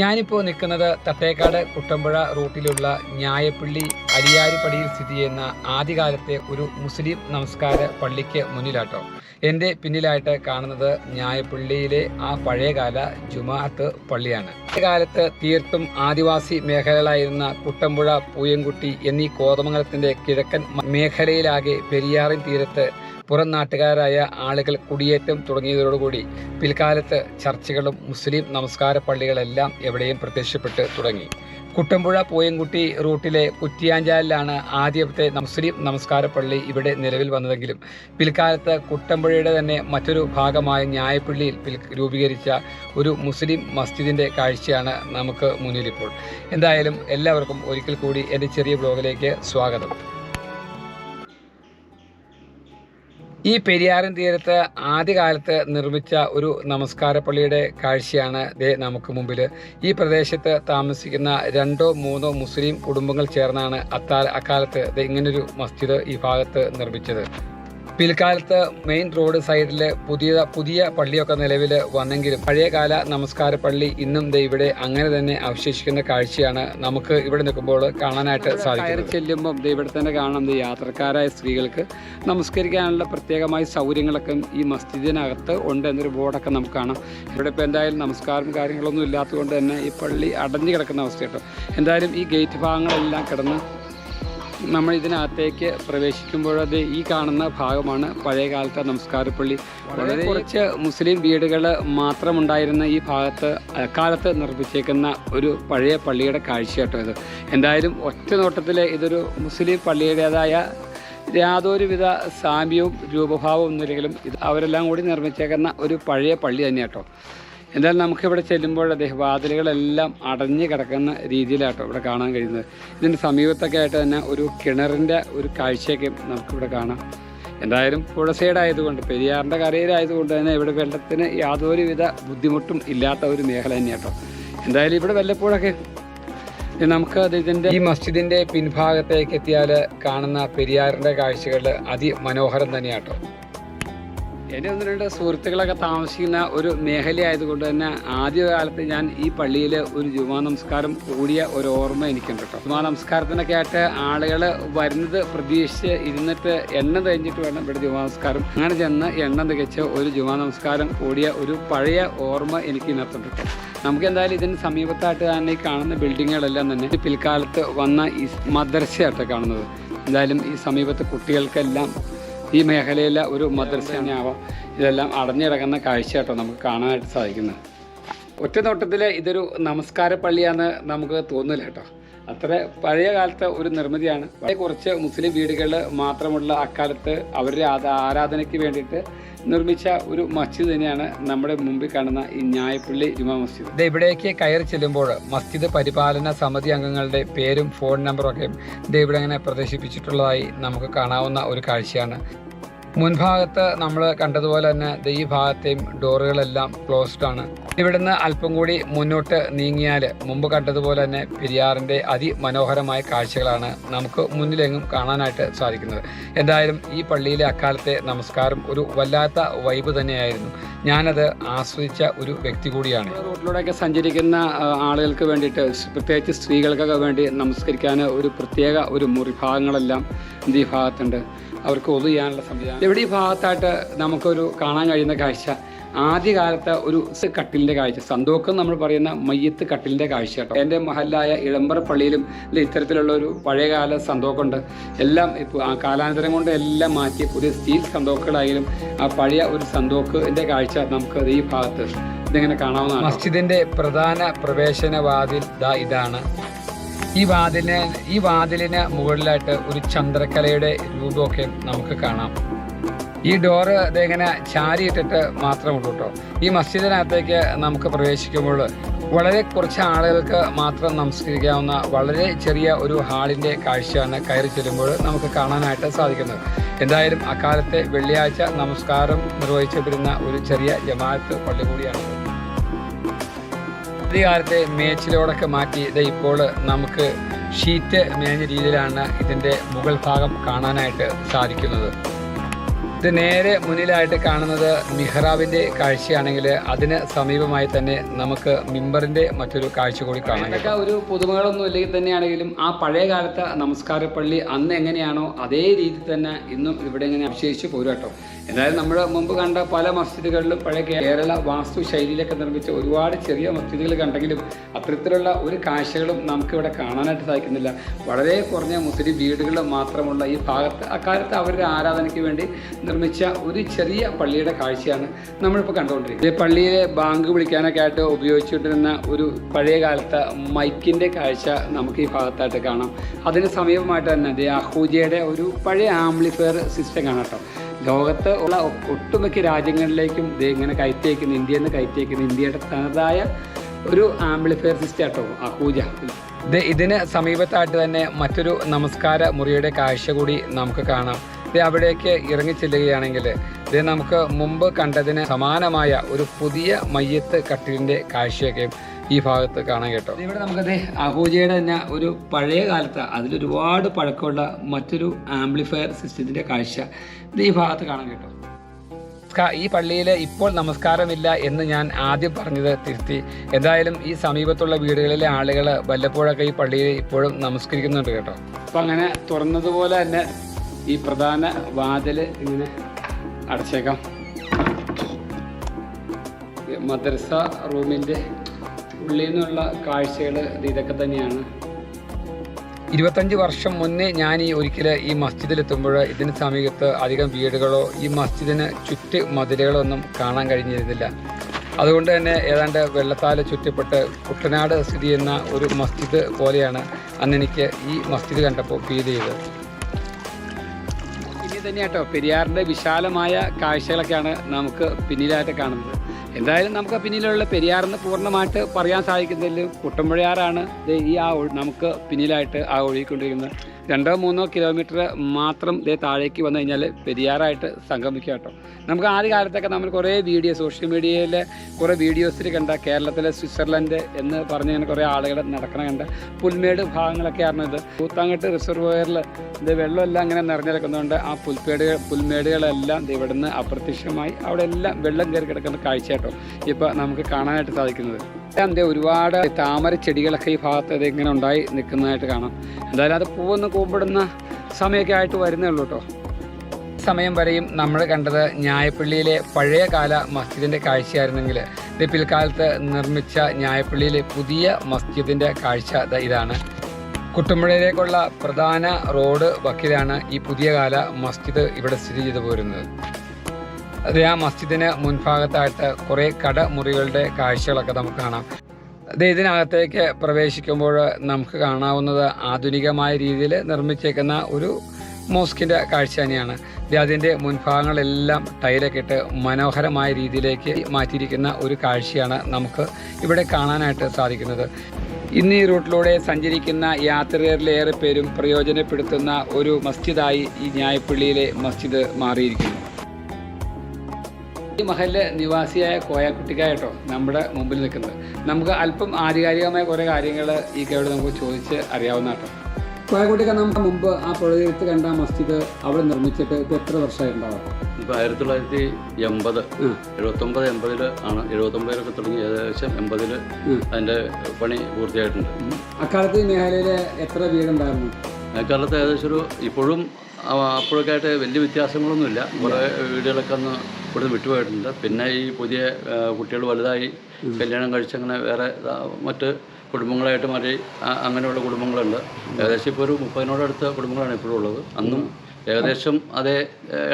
ഞാനിപ്പോൾ നിൽക്കുന്നത് തട്ടേക്കാട് കുട്ടമ്പുഴ റൂട്ടിലുള്ള ന്യായപ്പള്ളി അരിയാരുപടിയിൽ സ്ഥിതി ചെയ്യുന്ന ആദ്യകാലത്തെ ഒരു മുസ്ലിം നമസ്കാര പള്ളിക്ക് മുന്നിലാട്ടോ. എന്റെ പിന്നിലായിട്ട് കാണുന്നത് ന്യായപ്പള്ളിയിലെ ആ പഴയകാല ജുമാഅത്ത് പള്ളിയാണ്. കാലത്ത് തീർത്തും ആദിവാസി മേഖലകളായിരുന്ന കുട്ടമ്പുഴ പൂയംകുട്ടി എന്നീ കോതമംഗലത്തിന്റെ കിഴക്കൻ മേഖലയിലാകെ പെരിയാറിൻ തീരത്ത് പുറം നാട്ടുകാരായ ആളുകൾ കുടിയേറ്റം തുടങ്ങിയതോടുകൂടി പിൽക്കാലത്ത് ചർച്ചകളും മുസ്ലിം നമസ്കാര പള്ളികളെല്ലാം എവിടെയും പ്രത്യക്ഷപ്പെട്ട് തുടങ്ങി. കുട്ടമ്പുഴ പോയംകുട്ടി റൂട്ടിലെ കുറ്റിയാഞ്ചാലിലാണ് ആദ്യത്തെ മുസ്ലിം നമസ്കാര പള്ളി ഇവിടെ നിലവിൽ വന്നതെങ്കിലും പിൽക്കാലത്ത് കുട്ടമ്പുഴയുടെ തന്നെ മറ്റൊരു ഭാഗമായ ന്യായപ്പള്ളിയിൽ രൂപീകരിച്ച ഒരു മുസ്ലിം മസ്ജിദിന്റെ കാഴ്ചയാണ് നമുക്ക് മുന്നിലിപ്പോൾ. എന്തായാലും എല്ലാവർക്കും ഒരിക്കൽ കൂടി എന്റെ ചെറിയ ബ്ലോഗിലേക്ക് സ്വാഗതം. ഈ പെരിയാറിൻ തീരത്ത് ആദ്യകാലത്ത് നിർമ്മിച്ച ഒരു നമസ്കാര പള്ളിയുടെ കാഴ്ചയാണ് ദേ നമുക്ക് മുമ്പിൽ. ഈ പ്രദേശത്ത് താമസിക്കുന്ന രണ്ടോ മൂന്നോ മുസ്ലിം കുടുംബങ്ങൾ ചേർന്നാണ് അത്താ അക്കാലത്ത് ഇങ്ങനൊരു മസ്ജിദ് ഈ ഭാഗത്ത് നിർമ്മിച്ചത്. പിൽക്കാലത്ത് മെയിൻ റോഡ് സൈഡിൽ പുതിയ പുതിയ പള്ളിയൊക്കെ നിലവിൽ വന്നെങ്കിലും പഴയകാല നമസ്കാര പള്ളി ഇന്നും ഇവിടെ അങ്ങനെ തന്നെ അവശേഷിക്കുന്ന കാഴ്ചയാണ് നമുക്ക് ഇവിടെ നിൽക്കുമ്പോൾ കാണാനായിട്ട് സാധിക്കും ചെല്ലുമ്പം ദേ ഇവിടെ തന്നെ കാണാം യാത്രക്കാരായ സ്ത്രീകൾക്ക് നമസ്കരിക്കാനുള്ള പ്രത്യേകമായ സൗകര്യങ്ങളൊക്കെ ഈ മസ്ജിദിനകത്ത് ഉണ്ട് എന്നൊരു ബോർഡൊക്കെ നമുക്ക് കാണാം. ഇവിടെ ഇപ്പോൾ എന്തായാലും നമസ്കാരം കാര്യങ്ങളൊന്നും ഇല്ലാത്തതുകൊണ്ട് തന്നെ ഈ പള്ളി അടഞ്ഞു കിടക്കുന്ന അവസ്ഥ കേട്ടോ എന്തായാലും ഈ ഗേറ്റ് ഭാഗങ്ങളെല്ലാം കിടന്ന് നമ്മൾ ഇതിനകത്തേക്ക് പ്രവേശിക്കുമ്പോൾ അത് ഈ കാണുന്ന ഭാഗമാണ് പഴയകാലത്തെ നമസ്കാരപ്പള്ളി. വളരെ കുറച്ച് മുസ്ലിം വീടുകൾ മാത്രമുണ്ടായിരുന്ന ഈ ഭാഗത്ത് അക്കാലത്ത് നിർമ്മിച്ചേക്കുന്ന ഒരു പഴയ പള്ളിയുടെ കാഴ്ച കേട്ടോ ഇത്. എന്തായാലും ഒറ്റ നോട്ടത്തിൽ ഇതൊരു മുസ്ലിം പള്ളിയുടേതായ യാതൊരുവിധ സാമ്യവും രൂപഭാവവും ഒന്നുമില്ലെങ്കിലും ഇത് അവരെല്ലാം കൂടി നിർമ്മിച്ചേക്കുന്ന ഒരു പഴയ പള്ളി തന്നെ കേട്ടോ എന്തായാലും നമുക്കിവിടെ ചെല്ലുമ്പോൾ അദ്ദേഹം വാതിലുകളെല്ലാം അടഞ്ഞു കിടക്കുന്ന രീതിയിലാട്ടോ ഇവിടെ കാണാൻ കഴിയുന്നത്. ഇതിന്റെ സമീപത്തൊക്കെ ആയിട്ട് തന്നെ ഒരു കിണറിന്റെ ഒരു കാഴ്ചയൊക്കെ നമുക്കിവിടെ കാണാം. എന്തായാലും പുഴ സൈഡായതുകൊണ്ട് പെരിയാറിന്റെ കരയിലായതുകൊണ്ട് തന്നെ ഇവിടെ വെള്ളത്തിന് യാതൊരുവിധ ബുദ്ധിമുട്ടും ഇല്ലാത്ത ഒരു മേഖല തന്നെയാട്ടോ. എന്തായാലും ഇവിടെ വല്ലപ്പോഴൊക്കെ നമുക്ക് ഇതിന്റെ ഈ മസ്ജിദിന്റെ പിൻഭാഗത്തേക്ക് എത്തിയാൽ കാണുന്ന പെരിയാറിന്റെ കാഴ്ചകൾ അതിമനോഹരം തന്നെയാട്ടോ. എന്റെ ഒന്ന് രണ്ട് സുഹൃത്തുക്കളൊക്കെ താമസിക്കുന്ന ഒരു മേഖലയായതുകൊണ്ട് തന്നെ ആദ്യകാലത്ത് ഞാൻ ഈ പള്ളിയിൽ ഒരു ജുമാ നമസ്കാരം കൂടിയ ഒരു ഓർമ്മ എനിക്കുണ്ട് കേട്ടോ. ജുമാ നമസ്കാരത്തിനൊക്കെ ആയിട്ട് ആളുകൾ വരുന്നത് പ്രതീക്ഷിച്ച് ഇരുന്നിട്ട് എണ്ണ തേഞ്ഞിട്ട് വേണം ഇവിടെ ജുമാ നമസ്കാരം. അങ്ങനെ ചെന്ന് എണ്ണ തികച്ച് ഒരു ജുമാ നമസ്കാരം കൂടിയ ഒരു പഴയ ഓർമ്മ എനിക്ക് ഇതിനകത്തുണ്ട് കേട്ടോ. നമുക്ക് എന്തായാലും ഇതിന് സമീപത്തായിട്ട് തന്നെ കാണുന്ന ബിൽഡിങ്ങുകളെല്ലാം തന്നെ പിൽക്കാലത്ത് വന്ന ഈ മദ്രസയായിട്ട് കാണുന്നത്. എന്തായാലും ഈ സമീപത്തെ കുട്ടികൾക്കെല്ലാം ഈ മേഖലയിലെ ഒരു മദ്രസ ഇതെല്ലാം അടഞ്ഞു കിടക്കുന്ന കാഴ്ച നമുക്ക് കാണാനായിട്ട് സാധിക്കുന്നത്. ഒറ്റ നോട്ടത്തിൽ ഇതൊരു നമസ്കാര പള്ളിയാന്ന് നമുക്ക് തോന്നില്ല കേട്ടോ അത്ര പഴയ കാലത്തെ ഒരു നിർമ്മിതിയാണ്. വളരെ കുറച്ച് മുസ്ലിം വീടുകളിൽ മാത്രമുള്ള അക്കാലത്ത് അവരുടെ ആരാ- ആരാധനയ്ക്ക് വേണ്ടിയിട്ട് നിർമ്മിച്ച ഒരു മസ്ജിദ് തന്നെയാണ് നമ്മുടെ മുമ്പിൽ കാണുന്ന ഈ ഞായപ്പള്ളി ജുമാ മസ്ജിദ്. ഇത് ഇവിടേക്ക് കയറി ചെല്ലുമ്പോൾ മസ്ജിദ് പരിപാലന സമിതി അംഗങ്ങളുടെ പേരും ഫോൺ നമ്പറും ഒക്കെ ഇത് ഇവിടെ അങ്ങനെ പ്രദർശിപ്പിച്ചിട്ടുള്ളതായി നമുക്ക് കാണാവുന്ന ഒരു കാഴ്ചയാണ്. മുൻഭാഗത്ത് നമ്മൾ കണ്ടതുപോലെ തന്നെ ഈ ഭാഗത്തെയും ഡോറുകളെല്ലാം ക്ലോസ്ഡ് ആണ്. ഇവിടുന്ന് അല്പം കൂടി മുന്നോട്ട് നീങ്ങിയാൽ മുമ്പ് കണ്ടതുപോലെ തന്നെ പെരിയാറിന്റെ അതിമനോഹരമായ കാഴ്ചകളാണ് നമുക്ക് മുന്നിലെങ്ങും കാണാനായിട്ട് സാധിക്കുന്നത്. എന്തായാലും ഈ പള്ളിയിലെ അക്കാലത്തെ നമസ്കാരം ഒരു വല്ലാത്ത വൈബ് തന്നെയായിരുന്നു. ഞാനത് ആസ്വദിച്ച ഒരു വ്യക്തി കൂടിയാണ്. റോഡിലൂടെയൊക്കെ സഞ്ചരിക്കുന്ന ആളുകൾക്ക് വേണ്ടിയിട്ട് പ്രത്യേകിച്ച് സ്ത്രീകൾക്കൊക്കെ വേണ്ടി നമസ്കരിക്കാൻ ഒരു പ്രത്യേക ഒരു മുറിഭാഗങ്ങളെല്ലാം ഈ ഭാഗത്തുണ്ട്. അവർക്ക് ഒതു ചെയ്യാനുള്ള സംവിധാനം. എവിടെ ഈ ഭാഗത്തായിട്ട് നമുക്കൊരു കാണാൻ കഴിയുന്ന കാഴ്ച? ആദ്യകാലത്ത് ഒരു കട്ടിലിന്റെ കാഴ്ച. സന്തോക്കം നമ്മൾ പറയുന്ന മയ്യത്ത് കട്ടിലിന്റെ കാഴ്ച കേട്ടോ. എന്റെ മഹലായ ഇളമ്പറ പള്ളിയിലും ഇത്തരത്തിലുള്ള ഒരു പഴയകാല സന്തോക്കമുണ്ട് എല്ലാം ഇപ്പോൾ കാലാന്തരം കൊണ്ട് എല്ലാം മാറ്റി പുതിയ സ്റ്റീൽ സന്തോക്കുകളായാലും ആ പഴയ ഒരു സന്തോക്കിന്റെ കാഴ്ച നമുക്ക് ഈ ഭാഗത്ത് ഇതിങ്ങനെ കാണാവുന്നതാണ്. മസ്ജിദിന്റെ പ്രധാന പ്രവേശന വാതിൽ ഇതാണ്. ഈ വാതിലിന് ഈ വാതിലിന് മുകളിലായിട്ട് ഒരു ചന്ദ്രക്കലയുടെ രൂപമൊക്കെ നമുക്ക് കാണാം. ഈ ഡോറ് ഇതിങ്ങനെ ചാരിയിട്ടിട്ട് മാത്രമുള്ളൂ കേട്ടോ ഈ മസ്ജിദിനകത്തേക്ക് നമുക്ക് പ്രവേശിക്കുമ്പോൾ വളരെ കുറച്ച് ആളുകൾക്ക് മാത്രം നമസ്കരിക്കാവുന്ന വളരെ ചെറിയ ഒരു ഹാളിന്റെ കാഴ്ചയാണ് കയറി ചെല്ലുമ്പോൾ നമുക്ക് കാണാനായിട്ട് സാധിക്കുന്നത്. എന്തായാലും അക്കാലത്തെ വെള്ളിയാഴ്ച നമസ്കാരം നിർവഹിച്ചപ്പെടുന്ന ഒരു ചെറിയ ജമാഅത്ത് പള്ളി കൂടിയാണ് ആദ്യകാലത്തെ മേച്ചിലോടൊക്കെ മാറ്റി ഇത് ഇപ്പോൾ നമുക്ക് ഷീറ്റ് മേഞ്ഞ രീതിയിലാണ് ഇതിന്റെ മുകൾ ഭാഗം കാണാനായിട്ട് സാധിക്കുന്നത്. ഇത് നേരെ മുന്നിലായിട്ട് കാണുന്നത് മിഹ്റാബിന്റെ കാഴ്ചയാണെങ്കിൽ അതിന് സമീപമായി തന്നെ നമുക്ക് മിമ്പറിന്റെ മറ്റൊരു കാഴ്ച കൂടി കാണാം ഇതൊക്കെ ഒരു പുതുമകളൊന്നും ഇല്ലെങ്കിൽ തന്നെയാണെങ്കിലും ആ പഴയ കാലത്തെ നമസ്കാര പള്ളി അന്ന് എങ്ങനെയാണോ അതേ രീതി തന്നെ ഇന്നും ഇവിടെ ഇങ്ങനെ അവശേഷിച്ച് പോരാട്ടോ എന്തായാലും നമ്മൾ മുമ്പ് കണ്ട പല മസ്ജിദുകളിലും പഴയ കേരള വാസ്തു ശൈലിയിലൊക്കെ നിർമ്മിച്ച ഒരുപാട് ചെറിയ മസ്ജിദുകൾ കണ്ടെങ്കിലും അത്തരത്തിലുള്ള ഒരു കാഴ്ചകളും നമുക്കിവിടെ കാണാനായിട്ട് സാധിക്കുന്നില്ല. വളരെ കുറഞ്ഞ മുസ്ലിം വീടുകൾ മാത്രമുള്ള ഈ ഭാഗത്ത് അക്കാലത്ത് അവരുടെ ആരാധനയ്ക്ക് വേണ്ടി നിർമ്മിച്ച ഒരു ചെറിയ പള്ളിയുടെ കാഴ്ചയാണ് നമ്മളിപ്പോൾ കണ്ടുകൊണ്ടിരിക്കുന്നത്. ഈ പള്ളിയിലെ ബാങ്ക് വിളിക്കാനൊക്കെ ആയിട്ട് ഉപയോഗിച്ചുകൊണ്ടിരുന്ന ഒരു പഴയ കാലത്തെ മൈക്കിന്റെ കാഴ്ച നമുക്ക് ഈ ഭാഗത്തായിട്ട് കാണാം. അതിന് സമീപമായിട്ട് തന്നെ അഹൂജയുടെ ഒരു പഴയ ആംപ്ലിഫയർ സിസ്റ്റം കാണാം കേട്ടോ. ലോകത്ത് ഉള്ള ഒട്ടുമിക്ക രാജ്യങ്ങളിലേക്കും ഇത് ഇങ്ങനെ കയറ്റിയേക്കുന്ന ഇന്ത്യയിൽ നിന്ന് കയറ്റിയേക്കുന്ന ഇന്ത്യയുടെ തനതായ ഒരു ആംപ്ലിഫയർ സിസ്റ്റം കേട്ടോ അഹൂജ. ഇത് ഇതിന് സമീപത്തായിട്ട് തന്നെ മറ്റൊരു നമസ്കാര മുറിയുടെ കാഴ്ച കൂടി നമുക്ക് കാണാം. അവിടേക്ക് ഇറങ്ങി ചെല്ലുകയാണെങ്കിൽ ഇത് നമുക്ക് മുമ്പ് കണ്ടതിന് സമാനമായ ഒരു പുതിയ മയ്യത്ത് കട്ടിലിന്റെ കാഴ്ചയൊക്കെ ഈ ഭാഗത്ത് കാണാൻ കേട്ടോ. ഇവിടെ നമുക്കത് അഹൂജയുടെ തന്നെ ഒരു പഴയ കാലത്ത് അതിലൊരുപാട് പഴക്കമുള്ള മറ്റൊരു ആംപ്ലിഫയർ സിസ്റ്റത്തിന്റെ കാഴ്ച ഇത് ഈ ഭാഗത്ത് കാണാൻ കേട്ടോ. ഈ പള്ളിയിൽ ഇപ്പോൾ നമസ്കാരമില്ല എന്ന് ഞാൻ ആദ്യം പറഞ്ഞത് തിരുത്തി. എന്തായാലും ഈ സമീപത്തുള്ള വീടുകളിലെ ആളുകൾ വല്ലപ്പോഴൊക്കെ ഈ പള്ളിയിൽ ഇപ്പോഴും നമസ്കരിക്കുന്നുണ്ട് കേട്ടോ. അപ്പം അങ്ങനെ തുറന്നതുപോലെ തന്നെ ഈ പ്രധാന വാതിൽ ഇങ്ങനെ അടച്ചേക്കാം. മദ്രസ റൂമിന്റെ ഉള്ളിൽ നിന്നുള്ള കാഴ്ചകൾ ഇതൊക്കെ തന്നെയാണ്. ഇരുപത്തഞ്ച് വർഷം മുന്നേ ഞാൻ ഈ ഒരിക്കൽ ഈ മസ്ജിദിലെത്തുമ്പോൾ ഇതിന് സമീപത്ത് അധികം വീടുകളോ ഈ മസ്ജിദിന് ചുറ്റ് മതിലുകളോ ഒന്നും കാണാൻ കഴിഞ്ഞിരുന്നില്ല. അതുകൊണ്ട് തന്നെ ഏതാണ്ട് വെള്ളത്താൽ ചുറ്റപ്പെട്ട് കുട്ടനാട് സ്ഥിതി ചെയ്യുന്ന ഒരു മസ്ജിദ് പോലെയാണ് അന്ന് എനിക്ക് ഈ മസ്ജിദ് കണ്ടപ്പോൾ ഫീൽ ചെയ്തത്. ഇനി പെരിയാറിന്റെ വിശാലമായ കാഴ്ചകളൊക്കെയാണ് നമുക്ക് പിന്നിലായിട്ട് കാണുന്നത്. എന്തായാലും നമുക്ക് പിന്നിലുള്ള പെരിയാറെന്ന് പൂർണമായിട്ട് പറയാൻ സാധിക്കുന്നതിൽ കുട്ടമ്പുഴയാറാണ് ഈ ആ നമുക്ക് പിന്നിലായിട്ട് ആ ഒഴുകിക്കൊണ്ടിരിക്കുന്നത്. രണ്ടോ മൂന്നോ കിലോമീറ്റർ മാത്രം ഇതേ താഴേക്ക് വന്നു കഴിഞ്ഞാൽ പെരിയാറായിട്ട് സംഗമിക്കുക കേട്ടോ. നമുക്ക് ആദ്യ കാലത്തൊക്കെ നമ്മൾ കുറേ വീഡിയോ സോഷ്യൽ മീഡിയയിൽ കുറേ വീഡിയോസിൽ കണ്ട കേരളത്തിലെ സ്വിറ്റ്സർലൻഡ് എന്ന് പറഞ്ഞ് ഇങ്ങനെ കുറേ ആളുകൾ നടക്കണ കണ്ട പുൽമേട് ഭാഗങ്ങളൊക്കെ ആയിരുന്നു ഇത്. കൂത്താങ്കട്ട് റിസർവോയറിൽ ഇത് വെള്ളമെല്ലാം ഇങ്ങനെ നിറഞ്ഞിരിക്കുന്നതുകൊണ്ട് ആ പുൽപ്പേടുകൾ പുൽമേടുകളെല്ലാം ഇവിടുന്ന് അപ്രത്യക്ഷമായി അവിടെ എല്ലാം വെള്ളം കയറി കിടക്കുന്ന കാഴ്ച കേട്ടോ. ഇപ്പോൾ നമുക്ക് കാണാനായിട്ട് സാധിക്കുന്നത്. എല്ലാം ഒരുപാട് താമര ചെടികളൊക്കെ ഈ ഭാഗത്ത് ഇത് ഇങ്ങനെ ഉണ്ടായി നിൽക്കുന്നതായിട്ട് കാണാം. എന്തായാലും അത് പൂവൊന്ന് കൂമ്പിടുന്ന സമയമൊക്കെ ആയിട്ട് വരുന്നേ ഉള്ളൂ കേട്ടോ. സമയം വരെയും നമ്മൾ കണ്ടത് ഞായപ്പള്ളിയിലെ പഴയകാല മസ്ജിദിന്റെ കാഴ്ചയായിരുന്നെങ്കിൽ ഇത് പിൽക്കാലത്ത് നിർമ്മിച്ച ഞായപ്പള്ളിയിലെ പുതിയ മസ്ജിദിന്റെ കാഴ്ച ഇതാണ്. കുട്ടുമ്പുഴയിലേക്കുള്ള പ്രധാന റോഡ് വക്കിലാണ് ഈ പുതിയ കാല മസ്ജിദ് ഇവിടെ സ്ഥിതി ചെയ്തു പോരുന്നത്. അത് ആ മസ്ജിദിന് മുൻഭാഗത്തായിട്ട് കുറേ കട മുറികളുടെ കാഴ്ചകളൊക്കെ നമുക്ക് കാണാം. അത് ഇതിനകത്തേക്ക് പ്രവേശിക്കുമ്പോൾ നമുക്ക് കാണാവുന്നത് ആധുനികമായ രീതിയിൽ നിർമ്മിച്ചേക്കുന്ന ഒരു മോസ്കിന്റെ കാഴ്ച തന്നെയാണ്. അതിന്റെ മുൻഭാഗങ്ങളെല്ലാം ടൈലൊക്കെ ഇട്ട് മനോഹരമായ രീതിയിലേക്ക് മാറ്റിയിരിക്കുന്ന ഒരു കാഴ്ചയാണ് നമുക്ക് ഇവിടെ കാണാനായിട്ട് സാധിക്കുന്നത്. ഇന്ന് ഈ റൂട്ടിലൂടെ സഞ്ചരിക്കുന്ന യാത്രികരിലേറെ പേരും പ്രയോജനപ്പെടുത്തുന്ന ഒരു മസ്ജിദായി ഈ ന്യായപ്പള്ളിയിലെ മസ്ജിദ് മാറിയിരിക്കുന്നു. ഈ മഹലിലെ നിവാസിയായ കോയാക്കുട്ടിക്ക കേട്ടോ നമ്മുടെ മുമ്പിൽ നിൽക്കുന്നത്. നമുക്ക് അല്പം ആധികാരികമായ കുറേ കാര്യങ്ങൾ ഈ കയോട് നമുക്ക് ചോദിച്ച് അറിയാവുന്ന കേട്ടോ. കോയക്കുട്ടിക്ക നമുക്ക് മുമ്പ് ആ പുഴയെടുത്ത് കണ്ട മസ്ജിദ് അവിടെ നിർമ്മിച്ചിട്ട് ഇപ്പോൾ എത്ര വർഷമായി ഉണ്ടാവും ഇപ്പോൾ ആയിരത്തി തൊള്ളായിരത്തി എൺപത് എഴുപത്തൊമ്പത് എൺപതിൽ ആണ്. എഴുപത്തൊമ്പതിലൊക്കെ തുടങ്ങി ഏകദേശം എൺപതിൽ അതിന്റെ പണി പൂർത്തിയായിട്ടുണ്ട്. അക്കാലത്ത് ഈ മേഖലയിൽ എത്ര വീടുണ്ടായിരുന്നു? അക്കാലത്ത് ഏകദേശം ഒരു ഇപ്പോഴും അപ്പോഴൊക്കെ ആയിട്ട് വലിയ വ്യത്യാസങ്ങളൊന്നുമില്ല. കുറേ വീടുകളൊക്കെ ഒന്ന് ഇവിടെ വിട്ടുപോയിട്ടുണ്ട്. പിന്നെ ഈ പുതിയ കുട്ടികൾ വലുതായി കല്യാണം കഴിച്ചങ്ങനെ വേറെ മറ്റ് കുടുംബങ്ങളായിട്ട് മാറി അങ്ങനെയുള്ള കുടുംബങ്ങളുണ്ട്. ഏകദേശം ഇപ്പോൾ ഒരു മുപ്പതിനോടടുത്ത കുടുംബങ്ങളാണ് ഇപ്പോഴും ഉള്ളത് അന്നും ഏകദേശം അതേ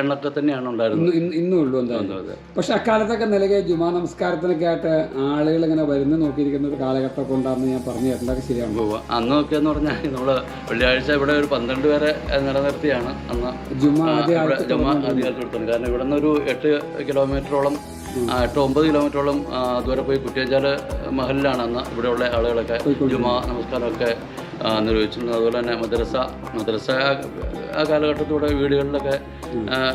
എണ്ണൊക്കെ തന്നെയാണ് ഉണ്ടായിരുന്നത്. ഇന്നും ഉള്ളൂ എന്താ പക്ഷെ അക്കാലത്തൊക്കെ നിലകെ ജുമാ നമസ്കാരത്തിനൊക്കെ ആയിട്ട് ആളുകൾ ഇങ്ങനെ വരുന്ന നോക്കിയിരിക്കുന്ന ഒരു കാലഘട്ടമൊക്കെ ഉണ്ടാകുന്ന ഞാൻ പറഞ്ഞു കേട്ടതൊക്കെ ശരിയാണ്. അന്നൊക്കെ എന്ന് പറഞ്ഞാൽ നമ്മൾ വെള്ളിയാഴ്ച ഇവിടെ ഒരു പന്ത്രണ്ട് പേരെ നിലനിർത്തിയാണ് അന്ന്. ജുമാ ജമാ കാരണം ഇവിടെ നിന്ന് ഒരു എട്ട് കിലോമീറ്ററോളം എട്ട് ഒമ്പത് കിലോമീറ്ററോളം ദൂരെ പോയി കുറ്റിയച്ചാൽ മഹലിലാണ് അന്ന് ഇവിടെയുള്ള ആളുകളൊക്കെ ജുമാ നമസ്കാരമൊക്കെ ആ, നിർവഹിച്ചിട്ടുണ്ട്. അതുപോലെ തന്നെ മദ്രസ മദ്രസ ആ- കാലഘട്ടത്തോടെ വീടുകളിലൊക്കെ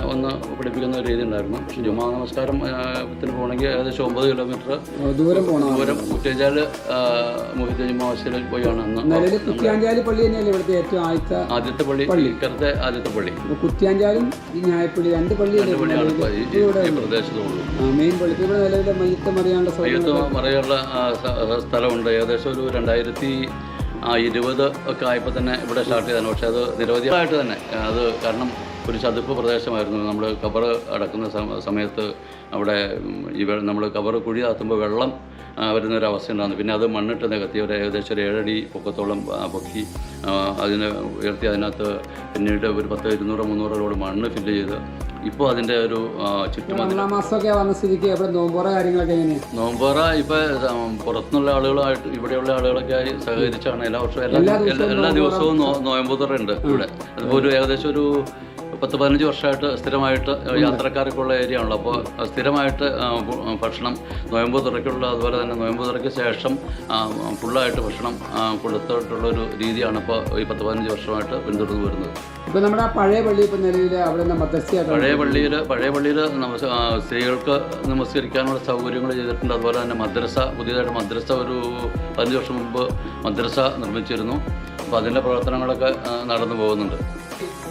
ഒന്ന് പഠിപ്പിക്കുന്ന ഒരു രീതി ഉണ്ടായിരുന്നു. പക്ഷെ ജുമാ നമസ്കാരം ത്തിന് പോകണമെങ്കിൽ ഏകദേശം ഒമ്പത് കിലോമീറ്റർ. ദൂരം പോകണം. ദൂരം കുറ്റേജാൽ മുഹിദ്ദീൻ ജുമാ മസ്ജിദിൽ പോയാണ് അന്ന്. കുറ്റിയാഞ്ചാലി പള്ളി തന്നെയല്ലേ ഇവിടുത്തെ ഏറ്റവും ആദ്യത്തെ ആദ്യത്തെ പള്ളി ഇക്കരത്തെ ആദ്യത്തെ പള്ളി. അപ്പൊ കുറ്റിയാഞ്ചാലും ഈ ഞായപ്പള്ളി രണ്ട് പള്ളിയല്ലേ പള്ളിയാണ് ഈ- പ്രദേശത്തുള്ളൂ. മെയിൻ പള്ളി. ഇവിടെ നിലവിലെ മയ്യത്ത് മറിയാനുള്ള ആ, സ- സ്ഥലമുണ്ട്. ഏകദേശം ഒരു രണ്ടായിരത്തി ആ ഇരുപത് ഒക്കെ ആയപ്പോൾ തന്നെ ഇവിടെ സ്റ്റാർട്ട് ചെയ്താണ് പക്ഷേ അത് നിരവധിയായിട്ട് തന്നെ. അത് കാരണം ഒരു ചതുപ്പ് പ്രദേശമായിരുന്നു. നമ്മൾ കബർ അടക്കുന്ന സമയത്ത് അവിടെ ഈ നമ്മൾ കബർ കുഴി താത്തുമ്പോൾ വെള്ളം വരുന്ന ഒരു അവസ്ഥ ഉണ്ടായിരുന്നു. പിന്നെ അത് മണ്ണിട്ട് നികത്തി ഒരു ഏകദേശം ഒരു ഏഴടി പൊക്കത്തോളം പൊക്കി അതിനെ ഉയർത്തി അതിനകത്ത് പിന്നീട് ഒരു പത്ത് ഇരുന്നൂറ് മുന്നൂറോട് മണ്ണ് ഫില്ല് ചെയ്ത് ഇപ്പോൾ അതിന്റെ ഒരു ചുറ്റുമതിൽ ഒന്നാം മാസമൊക്കെ വന്ന സ്ഥിതിക്ക് അവിടെ നോമ്പോറ കാര്യങ്ങളൊക്കെ എങ്ങനെയാണ് നോമ്പോറ ഇപ്പൊ ഉം, പുറത്തുനിന്നുള്ള ആളുകളായിട്ട് ഇവിടെയുള്ള ആളുകളൊക്കെ ആയി സഹകരിച്ചാണ്. എല്ലാ വർഷവും എല്ലാ എല്ലാ ദിവസവും നോ- നോയമ്പ് തുറ ഇവിടെ. ഒരു ഏകദേശം ഒരു പത്ത് പതിനഞ്ച് വർഷമായിട്ട് സ്ഥിരമായിട്ട് യാത്രക്കാർക്കുള്ള ഏരിയ ആണല്ലോ. അപ്പോൾ സ്ഥിരമായിട്ട് ഭക്ഷണം നോയമ്പ് തുറയ്ക്കുള്ള അതുപോലെ തന്നെ നോയമ്പ് തുറയ്ക്ക് ശേഷം ഫുള്ളായിട്ട് ഭക്ഷണം കൊടുത്തിട്ടുള്ളൊരു കൊടുത്തിട്ടുള്ള ഒരു രീതിയാണ് ഇപ്പോൾ ഈ പത്ത് പതിനഞ്ച് വർഷമായിട്ട് പിന്തുടർന്ന് വരുന്നത്. ഇപ്പോൾ നമ്മുടെ ആ പഴയ പള്ളി ഇപ്പോൾ നിലവിൽ അവിടെ പഴയ പള്ളിയിൽ പഴയ പള്ളിയിൽ സ്ത്രീകൾക്ക് നമസ്കരിക്കാനുള്ള സൗകര്യങ്ങൾ ചെയ്തിട്ടുണ്ട്. അതുപോലെ തന്നെ മദ്രസ പുതിയതായിട്ട് മദ്രസ ഒരു പതിനഞ്ച് വർഷം മുമ്പ് മദ്രസ നിർമ്മിച്ചിരുന്നു. അപ്പോൾ അതിന്റെ പ്രവർത്തനങ്ങളൊക്കെ നടന്നു പോകുന്നുണ്ട്.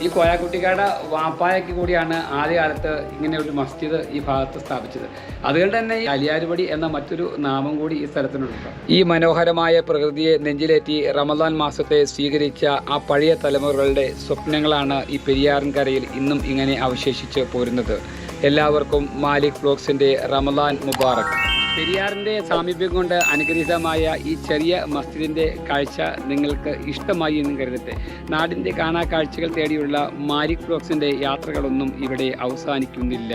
ഈ കോയാക്കുട്ടിക്കാട് വാപ്പായക്ക് കൂടിയാണ് ആദ്യകാലത്ത് ഇങ്ങനെ ഒരു മസ്ജിദ് ഈ ഭാഗത്ത് സ്ഥാപിച്ചത്. അതുകൊണ്ട് തന്നെ ഈ അലിയാരുപടി എന്ന മറ്റൊരു നാമം കൂടി ഈ സ്ഥലത്തിനുണ്ട്. ഈ മനോഹരമായ പ്രകൃതിയെ നെഞ്ചിലേറ്റി റമദാൻ മാസത്തെ സ്വീകരിച്ച ആ പഴയ തലമുറകളുടെ സ്വപ്നങ്ങളാണ് ഈ പെരിയാറിൻകരയിൽ ഇന്നും ഇങ്ങനെ അവശേഷിച്ച് പോരുന്നത്. എല്ലാവർക്കും മാലിക് ബ്ലോഗ്സിന്റെ റമദാൻ മുബാറക്. പെരിയാറിന്റെ സാമീപ്യം കൊണ്ട് അനുഗ്രഹീതമായ ഈ ചെറിയ മസ്ജിദിന്റെ കാഴ്ച നിങ്ങൾക്ക് ഇഷ്ടമായി എന്ന് കരുതട്ടെ. നാടിന്റെ കാണാ കാഴ്ചകൾ തേടിയുള്ള മാരിക് ഫ്ലോക്സിന്റെ യാത്രകളൊന്നും ഇവിടെ അവസാനിക്കുന്നില്ല.